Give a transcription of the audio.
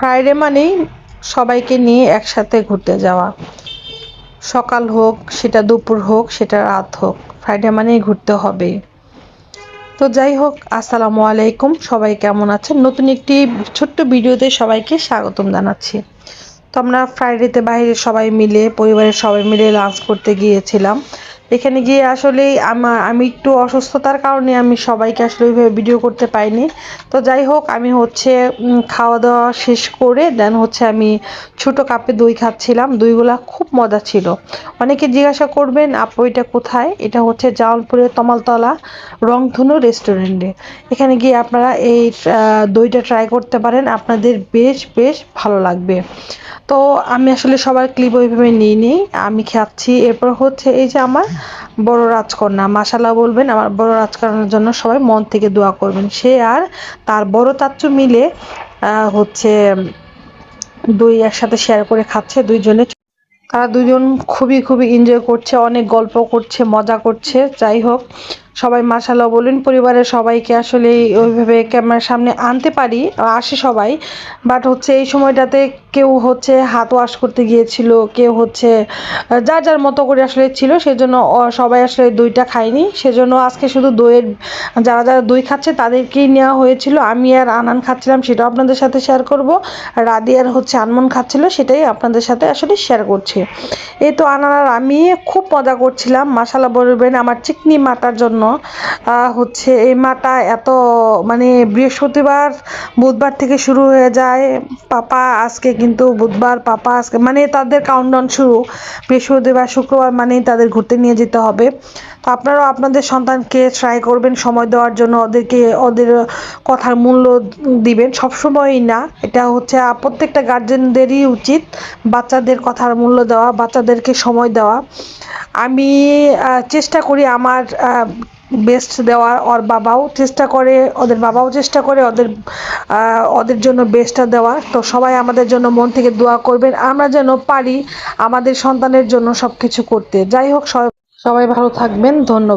Friday মানেই সবাইকে নিয়ে একসাথে ঘুরতে যাওয়া। সকাল হোক, সেটা দুপুর হোক, সেটা রাত হোক ফ্রাইডে মানেই ঘুরতে হবে। তো যাই হোক, আসসালামু আলাইকুম, সবাই কেমন আছেন? নতুন একটি ছোট্ট ভিডিওতে সবাইকে স্বাগতম জানাচ্ছি। তো আমরা ফ্রাইডেতে বাইরে সবাই মিলে, পরিবারের সবাই মিলে লাঞ্চ করতে গিয়েছিলাম। এখানে গিয়ে আসলে আমার আমি একটু অসুস্থতার কারণে আমি সবাইকে আসলে ওইভাবে ভিডিও করতে পাইনি তো যাই হোক, আমি হচ্ছে খাওয়া দাওয়া শেষ করে দেন হচ্ছে আমি ছোট কাপে দই খাচ্ছিলাম। দইগুলা খুব মজা ছিল। অনেকে জিজ্ঞাসা করবেন, আপু, এটা কোথায়? এটা হচ্ছে জামালপুরের তমালতলা রংধনু রেস্টুরেন্টে এখানে গিয়ে আপনারা এই দইটা ট্রাই করতে পারেন। আপনাদের বেশ বেশ ভালো লাগবে। তো আমি আসলে সবার ক্লিপ ওইভাবে নিই নি আমি খাচ্ছি। এরপর হচ্ছে এই যে আমার বড় রাজকন্যা মাসালা বলবেন, আমার বড় রাজকন্যার জন্য সবাই মন থেকে দোয়া করবেন। সে আর তার বড় চাচ্চু মিলে হচ্ছে, দুই একসাথে শেয়ার করে খাচ্ছে, দুইজনে তারা দুজন খুবই খুবই এনজয় করছে, অনেক গল্প করছে, মজা করছে, যাই হোক। সবাই মাশাল্লাহ বলুন, পরিবারের সবাইকে আসলে ওইভাবে ক্যামেরার সামনে আনতে পারি, আসে সবাই। বাট হচ্ছে এই সময়টাতে কেউ হচ্ছে হাত ওয়াশ করতে গিয়েছিল, কেউ হচ্ছে যা যার মতো করে আসলে ছিল, সেজন্য সবাই আসলে দইটা খায়নি। সেজন্য আজকে শুধু দইয়ের, যারা যারা দই খাচ্ছে তাদেরকেই নেওয়া হয়েছিল। আমি আর আনান খাচ্ছিলাম, সেটাও আপনাদের সাথে শেয়ার করব। রাদিয়ার হচ্ছে আনমন খাচ্ছিল, সেটাই আপনাদের সাথে আসলে শেয়ার করছি। এই তো আনান আর আমি খুব মজা করছিলাম। মাসালা বলবেন, আমার চিকনি মাটার জন্য হচ্ছে এই মাটা এত মানে বৃহস্পতিবার, বুধবার থেকে শুরু হয়ে যায়। পাপা আজকে কিন্তু বুধবার, পাপা আজকে মানে তাদের কাউন্টডাউন শুরু। বৃহস্পতিবার, শুক্রবার মানেই তাদের ঘুরতে নিয়ে যেতে হবে। তো আপনারাও আপনাদের সন্তানকে ট্রাই করবেন সময় দেওয়ার জন্য, ওদেরকে, ওদের কথার মূল্য দিবেন। সবসময়ই না, এটা হচ্ছে প্রত্যেকটা গার্জেনদেরই উচিত বাচ্চাদের কথার মূল্য দেওয়া, বাচ্চাদেরকে সময় দেওয়া। আমি চেষ্টা করি আমার বেস্ট দেওয়ার ওর বাবাও চেষ্টা করে, ওদের বাবাও চেষ্টা করে, ওদের ওদের জন্য বেস্টটা দেওয়ার তো সবাই আমাদের জন্য মন থেকে দোয়া করবেন। আমরা যেন পারি আমাদের সন্তানের জন্য সব কিছু করতে। যাই হোক, সবাই ভালো থাকবেন। ধন্যবাদ।